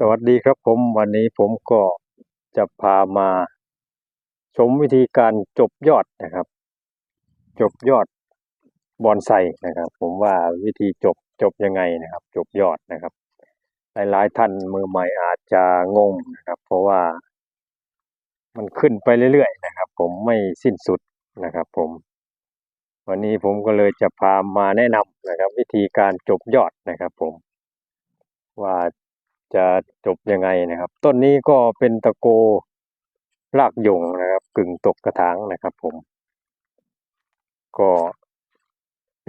สวัสดีครับผมวันนี้ผมก็จะพามาชมวิธีการจบยอดนะครับ จบยอดบอนไซนะครับ ผมว่าวิธีจบจบยังไงนะครับ จบยอดนะครับ หลายๆท่านมือใหม่อาจจะงงนะครับ เพราะว่า มันขึ้นไปเรื่อยๆนะครับ ผมไม่สิ้นสุดนะครับ ผม วันนี้ผมก็เลยจะพามาแนะนำนะครับ วิธีการจบยอดนะครับ ผมว่า จะจบยังไงนะครับ ต้นนี้ก็เป็นตะโกรากหยงนะครับ กึ่งตกกระถางนะครับ ผม ก็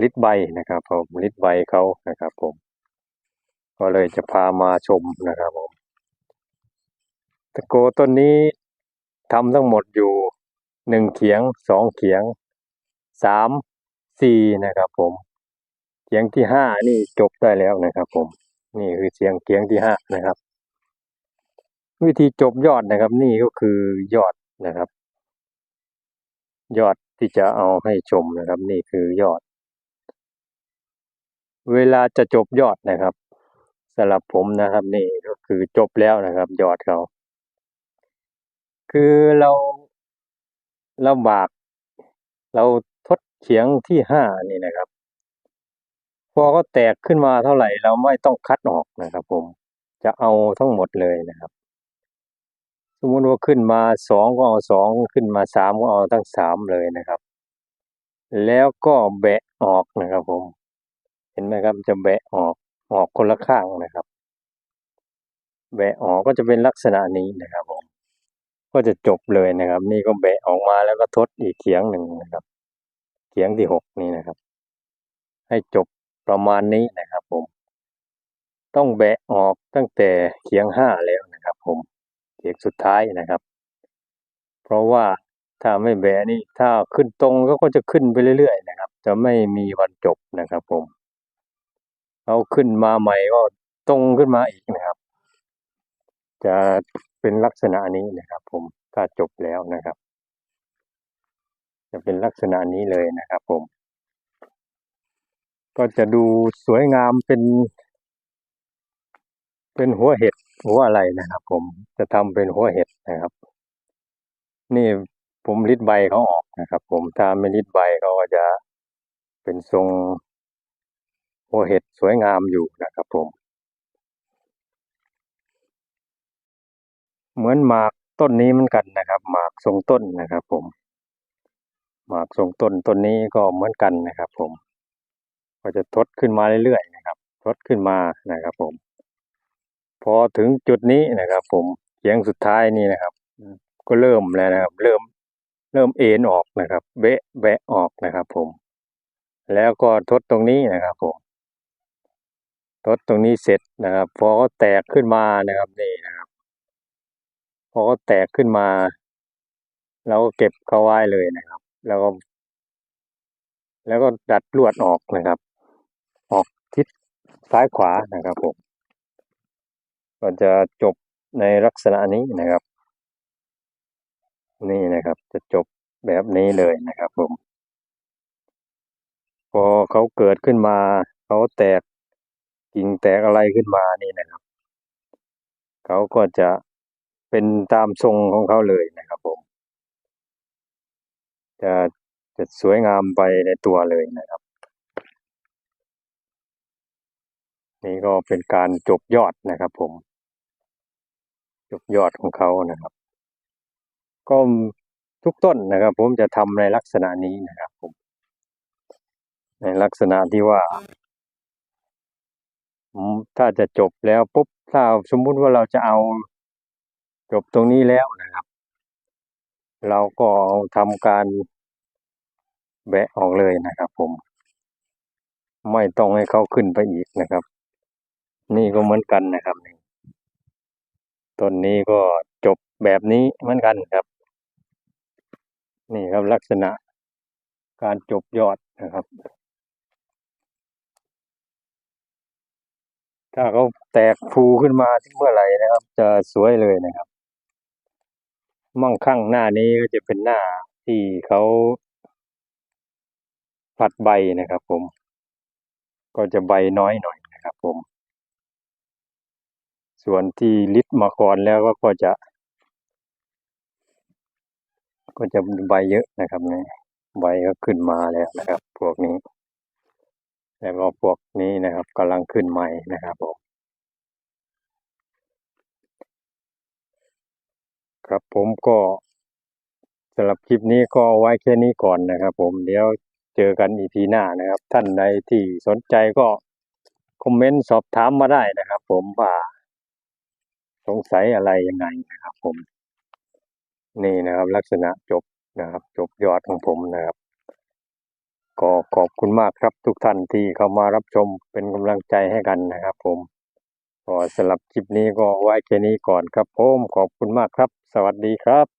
ลิดใบนะครับผมลิดใบเขานะครับ ผม ก็เลยจะพามาชมนะครับ ผม ตะโกต้นนี้ทำทั้งหมดอยู่หนึ่งเขียงสองเขียงสามสี่นะครับ ผมเขียงที่ห้านี่จบได้แล้วนะครับ ผม นี่คือเสียงเขียงที่ห้านะครับ วิธีจบยอดนะครับ นี่ก็คือยอดนะครับ ยอดที่จะเอาให้ชมนะครับ นี่คือยอด เวลาจะจบยอดนะครับสำหรับผมนะครับ นี่ก็คือจบแล้วนะครับ ยอดเขาคือเราเราบาก เราทดเขียงที่ห้านี่นะครับ อเขาแตกขึ้นมาเท่าไหร่เราไม่ต้องคัดออกนะครับ ผม จะเอาทั้งหมดเลยนะครับ สมมติว่าขึ้นมาสองก็เอาสองขึ้นมาสามก็เอาทั้งสามเลยนะครับ แล้วก็แบะออกนะครับ ผม เห็นไหมครับจะแบะออกออกคนละข้างนะครับแบะออกก็จะเป็นลักษณะนี้นะครับ ผม ก็จะจบเลยนะครับ นี่ก็แบะออกมาแล้วก็ทดอีกเขียงหนึ่งนะครับ เขียงที่หกนี่นะครับ ให้จบ ประมาณนี้นะครับผม ต้องแบะออกตั้งแต่เขียงห้าแล้วนะครับ ผมเขียงสุดท้ายนะครับ เพราะว่าถ้าไม่แบะนี่ถ้าขึ้นตรงก็จะขึ้นไปเรื่อยๆนะครับ จะไม่มีวันจบนะครับ ผมเอาขึ้นมาใหม่ก็ตรงขึ้นมาอีกนะครับ จะเป็นลักษณะนี้นะครับ ผมถ้าจบแล้วนะครับ จะเป็นลักษณะนี้เลยนะครับ ผม ก็จะดูสวยงามเป็น เป็นหัวเห็ดหัวอะไรนะครับ ผมจะทำเป็นหัวเห็ดนะครับ นี่ผมริดใบเขาออกนะครับ ผมถ้าไม่ริดใบเขาก็จะเป็นทรงหัวเห็ดสวยงามอยู่นะครับ ผม เหมือนหมากต้นนี้เหมือนกันนะครับ หมากทรงต้นนะครับ ผม หมากทรงต้นต้นนี้ก็เหมือนกันนะครับ ผม ก็จะทดขึ้นมาเรื่อยๆนะครับทดขึ้นมานะครับ ผม พอถึงจุดนี้นะครับ ผมเขียงสุดท้ายนี่นะครับ ก็เริ่มแล้วนะครับ เริ่มเริ่มเอ็นออกนะครับเบะแบะออกนะครับ ผม แล้วก็ทดตรงนี้นะครับ ผมทดตรงนี้เสร็จนะครับพอเขาแตกขึ้นมานะครับนี่นะครับพอเขาแตกขึ้นมาเราก็เก็บเข้าไว้เลยนะครับ แล้วก็ แล้วก็ดัดลวดออกนะครับ ออกทิศซ้ายขวานะครับผมก็จะจบในลักษณะนี้นะครับ นี่นะครับจะจบแบบนี้เลยนะครับผม พอเขาเกิดขึ้นมาเขาแตกกิ่งแตกอะไรขึ้นมานี่นะครับ เขาก็จะเป็นตามทรงของเขาเลยนะครับผม จะจะสวยงามไปในตัวเลยนะครับ นี่ก็เป็นการจบยอดนะครับ ผม จบยอดของเขานะครับ ก็ทุกต้นนะครับ ผมจะทำในลักษณะนี้นะครับ ผม ในลักษณะที่ว่าถ้าจะจบแล้วปุ๊บถ้าสมมุติว่าเราจะเอาจบตรงนี้แล้วนะครับ เราก็ทำการแบะออกเลยนะครับ ผม ไม่ต้องให้เขาขึ้นไปอีกนะครับ นี่ก็เหมือนกันนะครับต้นนี้ก็จบแบบนี้เหมือนกันครับ นี่ครับลักษณะการจบยอดนะครับ ถ้าเขาแตกฟูขึ้นมาที่เมื่อไหร่นะครับ จะสวยเลยนะครับ มั่งคั่งหน้านี้ก็จะเป็นหน้าที่เขาผัดใบนะครับผม ก็จะใบน้อยหน่อย ส่วนที่ลิดมาก่อนแล้วก็ก็จะ ก็จะใบเยอะนะครับเนี่ยใบก็ขึ้นมาแล้วนะครับ พวกนี้ แล้วก็พวกนี้นะครับกำลังขึ้นใหม่นะครับผมครับผมก็สำหรับคลิปนี้ก็ไว้แค่นี้ก่อนนะครับ ผมเดี๋ยวเจอกันอีพีหน้านะครับ ท่านใดที่สนใจก็คอมเมนต์สอบถามมาได้นะครับ ผมว่า สงสัยอะไรยังไงนะครับ ผม นี่นะครับ ลักษณะจบนะครับ จบยอดของผมนะครับ ก็ขอบคุณมากครับทุกท่านที่เข้ามารับชมเป็นกำลังใจให้กันนะครับ ผมก็สำหรับคลิปนี้ก็ไว้แค่นี้ก่อนครับผมขอบคุณมากครับ สวัสดีครับ